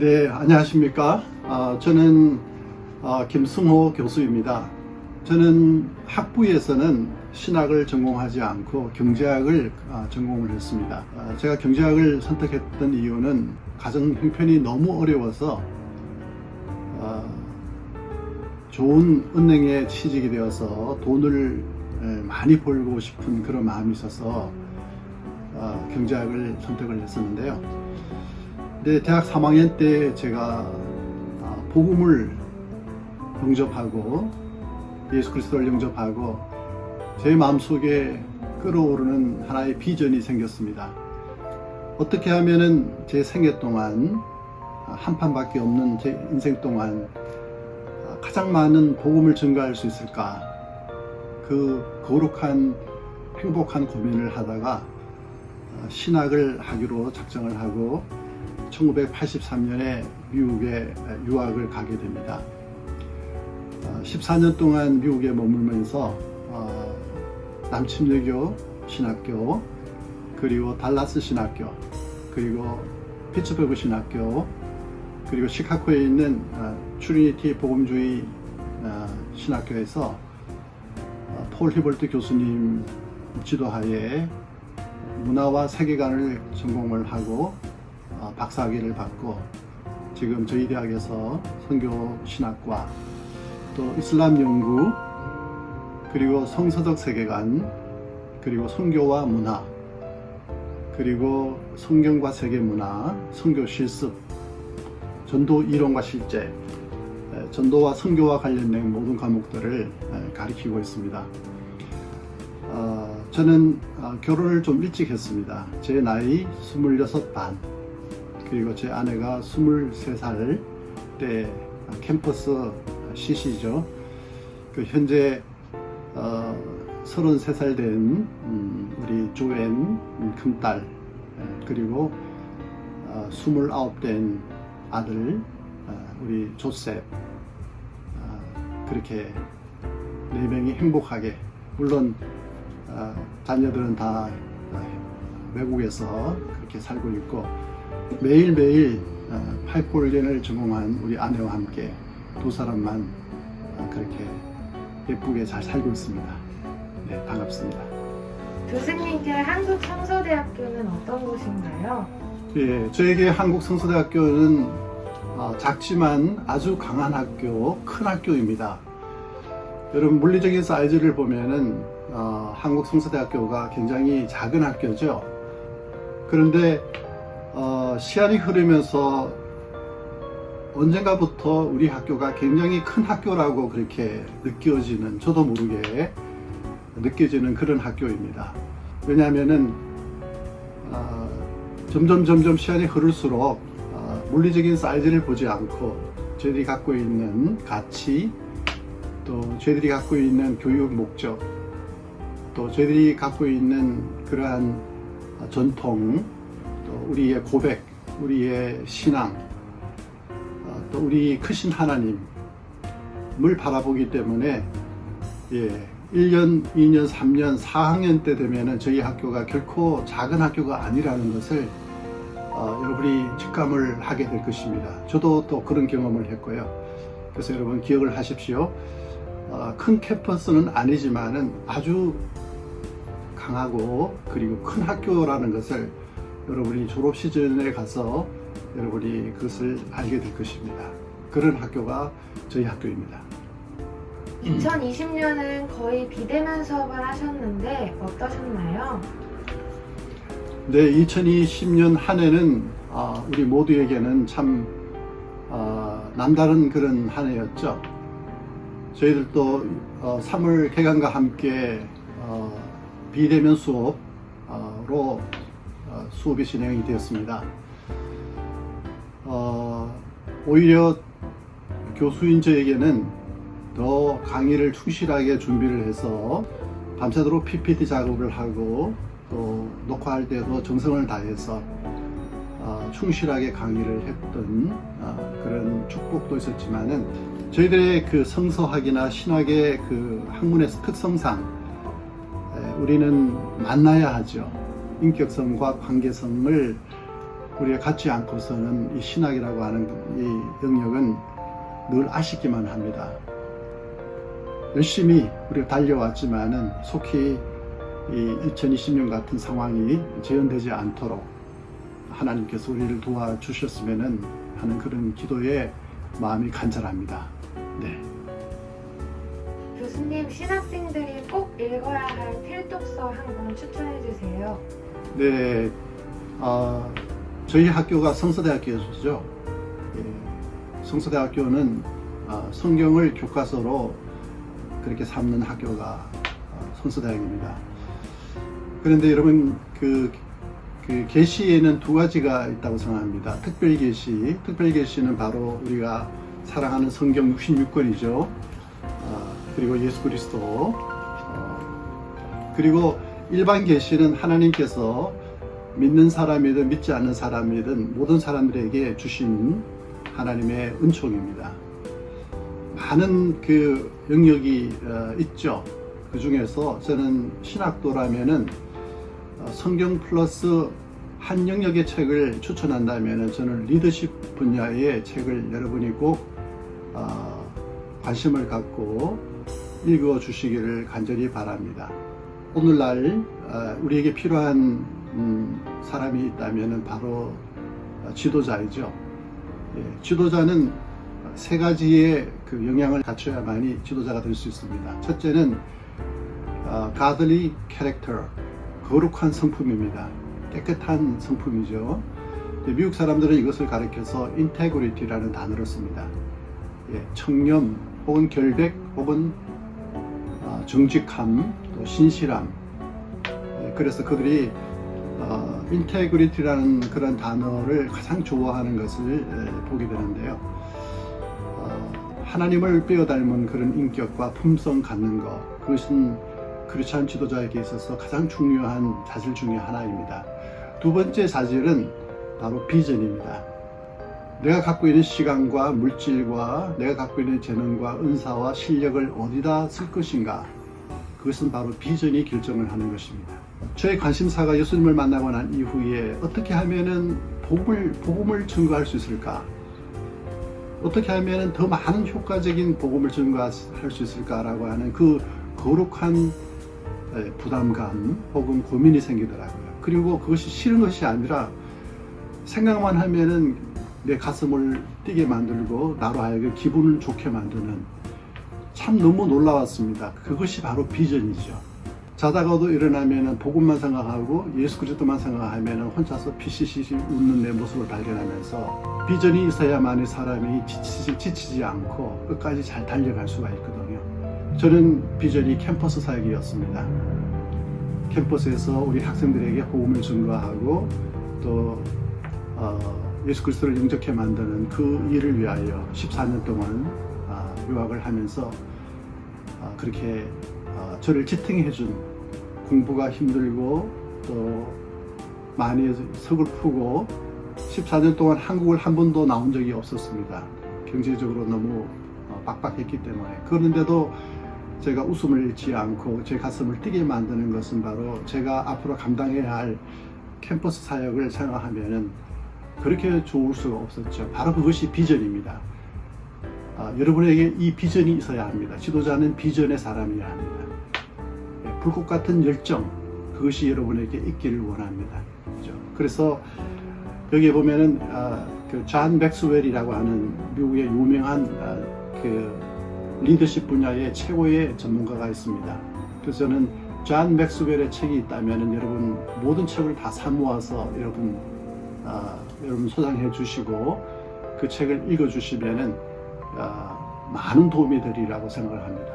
네, 안녕하십니까. 아, 저는 아, 김승호 교수입니다. 저는 학부에서는 신학을 전공하지 않고 경제학을 아, 전공을 했습니다. 아, 제가 경제학을 선택했던 이유는 가정 형편이 너무 어려워서 아, 좋은 은행에 취직이 되어서 돈을 에, 많이 벌고 싶은 그런 마음이 있어서 아, 경제학을 선택을 했었는데요. 근데 대학 3학년 때 제가 아, 복음을 영접하고 예수 그리스도를 영접하고 제 마음속에 끌어오르는 하나의 비전이 생겼습니다. 어떻게 하면은 제 생애 동안 아, 한 판밖에 없는 제 인생 동안 아, 가장 많은 복음을 증가할 수 있을까? 그 거룩한 행복한 고민을 하다가 아, 신학을 하기로 작정을 하고 1983년에 미국에 유학을 가게 됩니다. 14년 동안 미국에 머물면서 어, 남침여교 신학교, 그리고 달라스 신학교, 그리고 피츠버그 신학교, 그리고 시카고에 있는 어, 트리니티 복음주의 어, 신학교에서 어, 폴 히벌트 교수님 지도하에 문화와 세계관을 전공을 하고 어, 박사학위를 받고 지금 저희 대학에서 선교 신학과 또 이슬람 연구 그리고 성서적 세계관 그리고 선교와 문화 그리고 성경과 세계 문화 선교 실습 전도 이론과 실제 에, 전도와 선교와 관련된 모든 과목들을 에, 가리키고 있습니다. 어, 저는 어, 결혼을 좀 일찍 했습니다. 제 나이 26반 그리고 제 아내가 23살 때 캠퍼스 CC죠. 그 현재 어, 33살 된 음, 우리 조엔 큰딸 에, 그리고 어, 29 된 아들 어, 우리 조셉 어, 그렇게 네 명이 행복하게 물론 어, 자녀들은 다 어, 외국에서 그렇게 살고 있고 매일매일 어, 파이프올리언을 전공한 우리 아내와 함께 두 사람만 어, 그렇게 예쁘게 잘 살고 있습니다. 네, 반갑습니다. 교수님께 한국 성서대학교는 어떤 곳인가요? 예, 저에게 한국 성서대학교는 어, 작지만 아주 강한 학교, 큰 학교입니다. 여러분 물리적인 사이즈를 보면은 어, 한국 성서대학교가 굉장히 작은 학교죠. 그런데 어, 시간이 흐르면서 언젠가부터 우리 학교가 굉장히 큰 학교라고 그렇게 느껴지는 저도 모르게 느껴지는 그런 학교입니다. 왜냐하면은 어, 점점 점점 시간이 흐를수록 어, 물리적인 사이즈를 보지 않고 저희들이 갖고 있는 가치 또 저희들이 갖고 있는 교육 목적 또 저희들이 갖고 있는 그러한 어, 전통 또 우리의 고백 우리의 신앙 어, 또 우리 크신 하나님을 바라보기 때문에 예, 1년, 2년, 3년, 4학년 때 되면은 저희 학교가 결코 작은 학교가 아니라는 것을 어, 여러분이 직감을 하게 될 것입니다. 저도 또 그런 경험을 했고요. 그래서 여러분 기억을 하십시오. 어, 큰 캠퍼스는 아니지만은 아주 강하고 그리고 큰 학교라는 것을 여러분이 졸업 시즌에 가서 여러분이 그것을 알게 될 것입니다. 그런 학교가 저희 학교입니다. 2020년은 거의 비대면 수업을 하셨는데 어떠셨나요? 네, 2020년 한 해는 아, 우리 모두에게는 참 아, 남다른 그런 한 해였죠. 저희들도 어, 3월 개강과 함께 어, 비대면 수업으로 어, 수업이 진행이 되었습니다. 어, 오히려 교수인 저에게는 더 강의를 충실하게 준비를 해서 밤새도록 PPT 작업을 하고 또 녹화할 때도 정성을 다해서 어, 충실하게 강의를 했던 어, 그런 축복도 있었지만은 저희들의 그 성서학이나 신학의 그 학문의 특성상 에, 우리는 만나야 하죠. 인격성과 관계성을 우리가 갖지 않고서는 이 신학이라고 하는 이 영역은 늘 아쉽기만 합니다. 열심히 우리가 달려왔지만은 속히 이 2020년 같은 상황이 재현되지 않도록 하나님께서 우리를 도와주셨으면 하는 그런 기도에 마음이 간절합니다. 네. 교수님, 신학생들이 꼭 읽어야 할 필독서 한 권 추천해 주세요. 네, 어, 저희 학교가 성서대학교죠. 예, 성서대학교는 어, 성경을 교과서로 그렇게 삼는 학교가 어, 성서대학입니다. 그런데 여러분 그, 그 계시에는 두 가지가 있다고 생각합니다. 특별 계시, 특별 계시는 바로 우리가 사랑하는 성경 66권이죠. 어, 그리고 예수 그리스도, 어, 그리고 일반 계시는 하나님께서 믿는 사람이든 믿지 않는 사람이든 모든 사람들에게 주신 하나님의 은총입니다. 많은 그 영역이 어, 있죠. 그 중에서 저는 신학도라면은 어, 성경 플러스 한 영역의 책을 추천한다면은 저는 리더십 분야의 책을 여러분이 꼭 어, 관심을 갖고 읽어 주시기를 간절히 바랍니다. 오늘날 어, 우리에게 필요한 음, 사람이 있다면 바로 어, 지도자이죠. 예, 지도자는 세 가지의 그 영향을 갖춰야만이 지도자가 될 수 있습니다. 첫째는 어, godly character, 거룩한 성품입니다. 깨끗한 성품이죠. 예, 미국 사람들은 이것을 가리켜서 integrity라는 단어를 씁니다. 예, 청렴 혹은 결백 혹은 어, 정직함 또 신실함 예, 그래서 그들이 어, 인테그리티라는 그런 단어를 가장 좋아하는 것을 예, 보게 되는데요. 어, 하나님을 빼어 닮은 그런 인격과 품성 갖는 것 그것은 크리스찬 지도자에게 있어서 가장 중요한 자질 중의 하나입니다. 두 번째 자질은 바로 비전입니다. 내가 갖고 있는 시간과 물질과 내가 갖고 있는 재능과 은사와 실력을 어디다 쓸 것인가 그것은 바로 비전이 결정을 하는 것입니다. 저의 관심사가 예수님을 만나고 난 이후에 어떻게 하면은 복음을, 복음을 증거할 수 있을까? 어떻게 하면은 더 많은 효과적인 복음을 증거할 수 있을까라고 하는 그 거룩한 에, 부담감 혹은 고민이 생기더라고요. 그리고 그것이 싫은 것이 아니라 생각만 하면은 내 가슴을 뛰게 만들고 나로 하여금 기분을 좋게 만드는 참 너무 놀라웠습니다. 그것이 바로 비전이죠. 자다가도 일어나면은 복음만 생각하고 예수 그리스도만 생각하면은 혼자서 피시시 웃는 내 모습을 발견하면서 비전이 있어야만이 사람이 지치지, 지치지 않고 끝까지 잘 달려갈 수가 있거든요. 저는 비전이 캠퍼스 사역이었습니다. 캠퍼스에서 우리 학생들에게 복음을 증거하고 또 어, 예수 그리스도를 영접케 만드는 그 일을 위하여 14년 동안 아, 유학을 하면서 아, 그렇게 아, 저를 지탱해준 공부가 힘들고 또 많이 서글프고 14년 동안 한국을 한 번도 나온 적이 없었습니다. 경제적으로 너무 어, 빡빡했기 때문에 그런데도 제가 웃음을 잃지 않고 제 가슴을 뛰게 만드는 것은 바로 제가 앞으로 감당해야 할 캠퍼스 사역을 생각하면은 그렇게 좋을 수가 없었죠. 바로 그것이 비전입니다. 아, 여러분에게 이 비전이 있어야 합니다. 지도자는 비전의 사람이어야 합니다. 예, 불꽃 같은 열정 그것이 여러분에게 있기를 원합니다. 그죠? 그래서 여기에 보면은 아, 그존 맥스웰이라고 하는 미국의 유명한 아, 그 리더십 분야의 최고의 전문가가 있습니다. 그래서 저는 존 맥스웰의 책이 있다면 여러분 모든 책을 다 사모아서 여러분 아, 여러분 소장해 주시고 그 책을 읽어 주시면은 아, 많은 도움이 되리라고 생각을 합니다.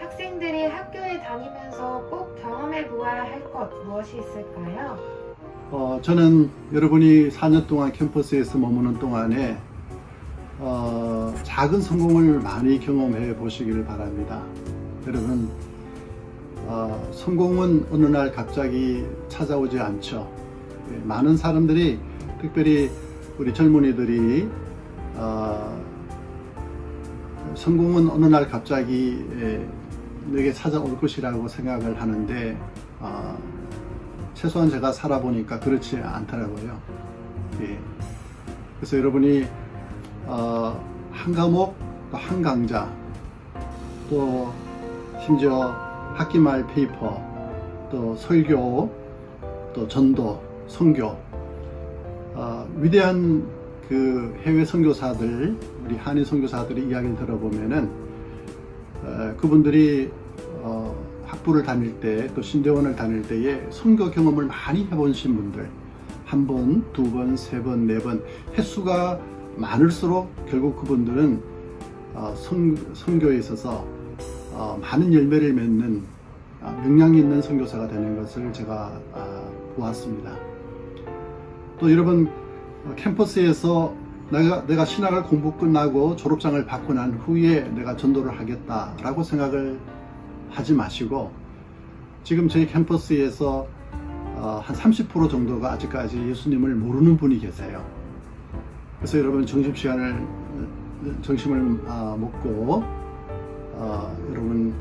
학생들이 학교에 다니면서 꼭 경험해 보아야 할 것 무엇이 있을까요? 어, 저는 여러분이 4년 동안 캠퍼스에서 머무는 동안에 어, 작은 성공을 많이 경험해 보시기를 바랍니다. 여러분, 어, 성공은 어느 날 갑자기 찾아오지 않죠. 예, 많은 사람들이, 특별히 우리 젊은이들이, 어, 성공은 어느 날 갑자기 예, 내게 찾아올 것이라고 생각을 하는데, 어, 최소한 제가 살아보니까 그렇지 않더라고요. 예. 그래서 여러분이 어, 한 과목 또 한 강좌 또 심지어 학기말 페이퍼 또 설교 또 전도 선교 어, 위대한 그 해외 선교사들 우리 한인 선교사들의 이야기를 들어보면은 어, 그분들이 어, 학부를 다닐 때 또 신대원을 다닐 때에 선교 경험을 많이 해보신 분들 한 번, 두 번, 세 번, 네 번 횟수가 많을수록 결국 그분들은 어, 선, 선교에 있어서 어, 많은 열매를 맺는 어, 명량 있는 선교사가 되는 것을 제가 아, 보았습니다. 또 여러분 어, 캠퍼스에서 내가 내가 신학을 공부 끝나고 졸업장을 받고 난 후에 내가 전도를 하겠다라고 생각을 하지 마시고 지금 저희 캠퍼스에서 어, 한30% 정도가 아직까지 예수님을 모르는 분이 계세요. 그래서 여러분 점심 시간을 어, 점심을 아, 먹고 어, 여러분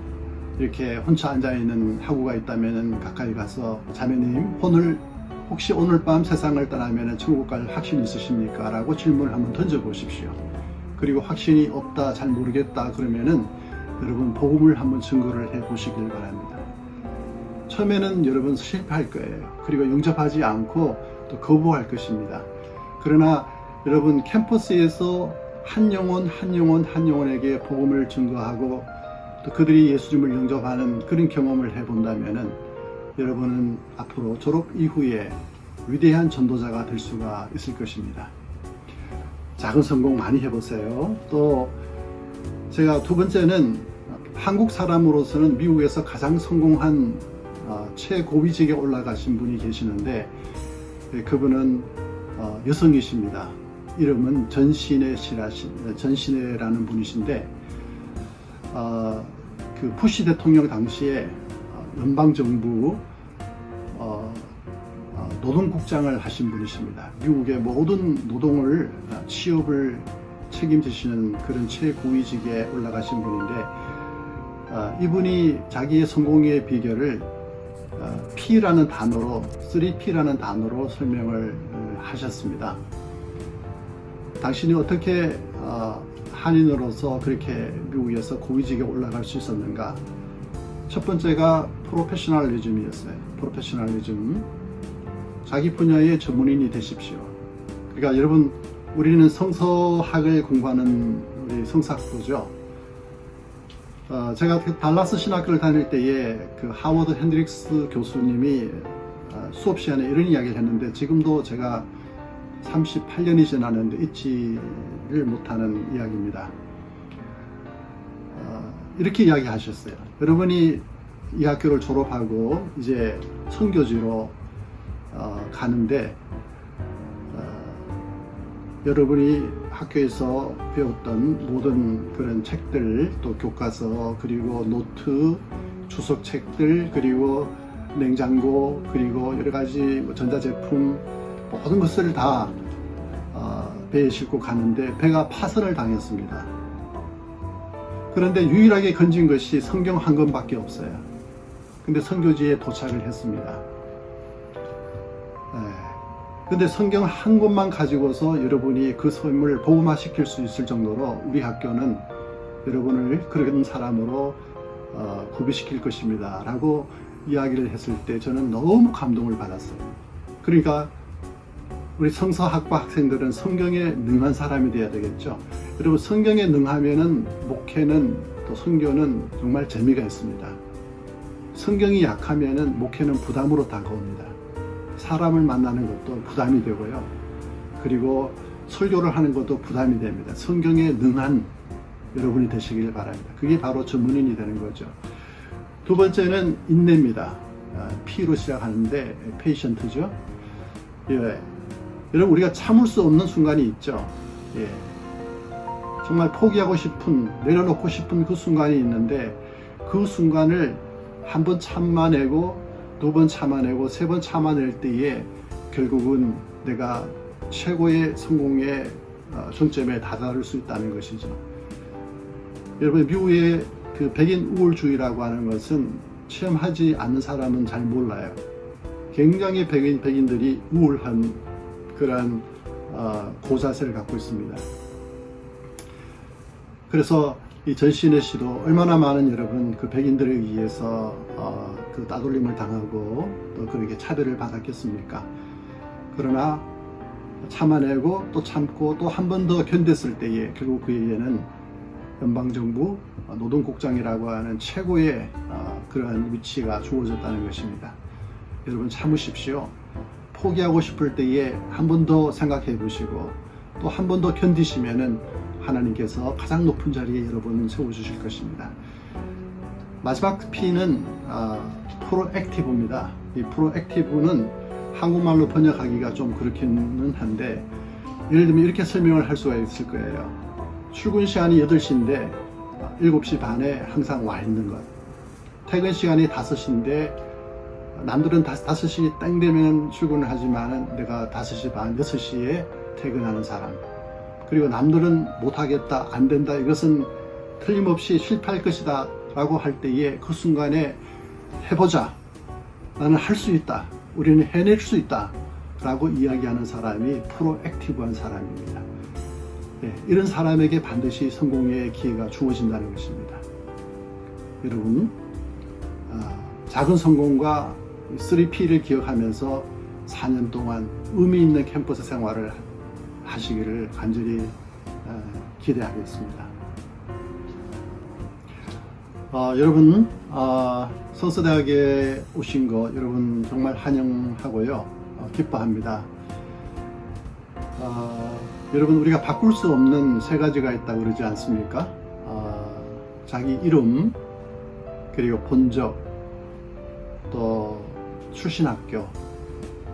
이렇게 혼자 앉아 있는 학우가 있다면 가까이 가서 자매님 오늘 혹시 오늘 밤 세상을 떠나면 천국 갈 확신 있으십니까? 라고 질문을 한번 던져 보십시오. 그리고 확신이 없다, 잘 모르겠다 그러면은 여러분 복음을 한번 증거를 해 보시길 바랍니다. 처음에는 여러분 실패할 거예요. 그리고 용접하지 않고 또 거부할 것입니다. 그러나 여러분 캠퍼스에서 한 영혼 한 영혼 한 영혼에게 복음을 증거하고 또 그들이 예수님을 영접하는 그런 경험을 해본다면은 여러분은 앞으로 졸업 이후에 위대한 전도자가 될 수가 있을 것입니다. 작은 성공 많이 해보세요. 또 제가 두 번째는 한국 사람으로서는 미국에서 가장 성공한 어, 최고위직에 올라가신 분이 계시는데 예, 그분은 어, 여성이십니다. 이름은 전신혜 씨라신 전신혜라는 분이신데 어, 그 부시 대통령 당시에 어, 연방 정부 어, 어, 노동국장을 하신 분이십니다. 미국의 모든 노동을 어, 취업을 책임지시는 그런 최고위직에 올라가신 분인데 어, 이분이 자기의 성공의 비결을 어, P라는 단어로 3P라는 단어로 설명을 어, 하셨습니다. 당신이 어떻게 어, 한인으로서 그렇게 미국에서 고위직에 올라갈 수 있었는가? 첫 번째가 프로페셔널리즘이었어요. 프로페셔널리즘. 자기 분야의 전문인이 되십시오. 그러니까 여러분 우리는 성서학을 공부하는 우리 성사학부죠. 어, 제가 그 달라스 신학교를 다닐 때에 그 하워드 핸드릭스 교수님이 어, 수업 시간에 이런 이야기를 했는데 지금도 제가 38년이 지났는데 잊지를 못하는 이야기입니다. 어, 이렇게 이야기하셨어요. 여러분이 이 학교를 졸업하고 이제 선교지로 어, 가는데 어, 여러분이 학교에서 배웠던 모든 그런 책들 또 교과서 그리고 노트 주석 책들 그리고 냉장고 그리고 여러 가지 뭐 전자제품 모든 것을 다 어, 배에 싣고 가는데 배가 파선을 당했습니다. 그런데 유일하게 건진 것이 성경 한 권밖에 없어요. 근데 선교지에 도착을 했습니다. 네. 근데 성경 한 권만 가지고서 여러분이 그 삶을 복음화 시킬 수 있을 정도로 우리 학교는 여러분을 그런 사람으로 어, 구비시킬 것입니다. 라고 이야기를 했을 때 저는 너무 감동을 받았어요. 그러니까 우리 성서학과 학생들은 성경에 능한 사람이 돼야 되겠죠. 여러분 성경에 능하면은 목회는 또 선교는 정말 재미가 있습니다. 성경이 약하면은 목회는 부담으로 다가옵니다. 사람을 만나는 것도 부담이 되고요. 그리고 설교를 하는 것도 부담이 됩니다. 성경에 능한 여러분이 되시길 바랍니다. 그게 바로 전문인이 되는 거죠. 두 번째는 인내입니다. 아, P로 시작하는데 페이션트죠. 예. 여러분 우리가 참을 수 없는 순간이 있죠. 예. 정말 포기하고 싶은 내려놓고 싶은 그 순간이 있는데 그 순간을 한 번 참아내고 두 번 참아내고 세 번 참아낼 때에 결국은 내가 최고의 성공의 어, 정점에 다다를 수 있다는 것이죠. 여러분 미국의 그 백인 우월주의라고 하는 것은 체험하지 않는 사람은 잘 몰라요. 굉장히 백인, 백인들이 우울한 그러한 어, 고자세를 갖고 있습니다. 그래서 이 전신의 씨도 얼마나 많은 여러분 그 백인들에 의해서 어, 그 따돌림을 당하고 또 그렇게 차별을 받았겠습니까? 그러나 참아내고 또 참고 또 한 번 더 견뎠을 때에 결국 그에게는 연방정부 노동국장이라고 하는 최고의 어, 그러한 위치가 주어졌다는 것입니다. 여러분 참으십시오. 포기하고 싶을 때에 한 번 더 생각해 보시고 또 한 번 더 견디시면은 하나님께서 가장 높은 자리에 여러분 세워주실 것입니다. 마지막 P는 아, 프로액티브입니다. 이 프로액티브는 한국말로 번역하기가 좀 그렇기는 한데 예를 들면 이렇게 설명을 할 수가 있을 거예요. 출근 시간이 8시인데 7시 반에 항상 와 있는 것. 퇴근 시간이 5시인데 남들은 5시 땡 되면 출근을 하지만은 내가 5시 반, 6시에 퇴근하는 사람. 그리고 남들은 못하겠다, 안 된다, 이것은 틀림없이 실패할 것이다 라고 할 때에 그 순간에 해보자. 나는 할 수 있다. 우리는 해낼 수 있다. 라고 이야기하는 사람이 프로액티브한 사람입니다. 예, 이런 사람에게 반드시 성공의 기회가 주어진다는 것입니다. 여러분, 아, 작은 성공과 3P를 기억하면서 4년 동안 의미 있는 캠퍼스 생활을 하시기를 간절히 어, 기대하겠습니다. 어, 여러분 어, 성서대학에 오신 거 여러분 정말 환영하고요 어, 기뻐합니다. 어, 여러분 우리가 바꿀 수 없는 세 가지가 있다고 그러지 않습니까? 어, 자기 이름 그리고 본적 또 출신 학교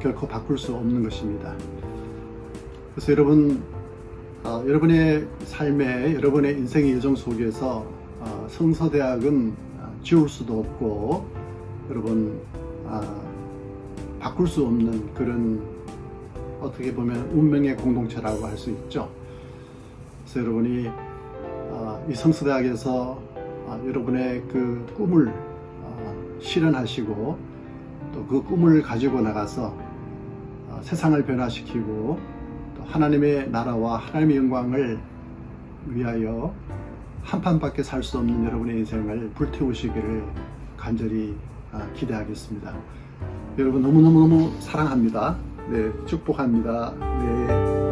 결코 바꿀 수 없는 것입니다. 그래서 여러분 어, 여러분의 삶에 여러분의 인생의 여정 속에서 어, 성서대학은 어, 지울 수도 없고 여러분 아, 바꿀 수 없는 그런 어떻게 보면 운명의 공동체라고 할 수 있죠. 그래서 여러분이 어, 이 성서대학에서 어, 여러분의 그 꿈을 어, 실현하시고 또 그 꿈을 가지고 나가서 어, 세상을 변화시키고 또 하나님의 나라와 하나님의 영광을 위하여 한판밖에 살 수 없는 여러분의 인생을 불태우시기를 간절히 아, 기대하겠습니다. 여러분 너무너무너무 사랑합니다. 네, 축복합니다. 네.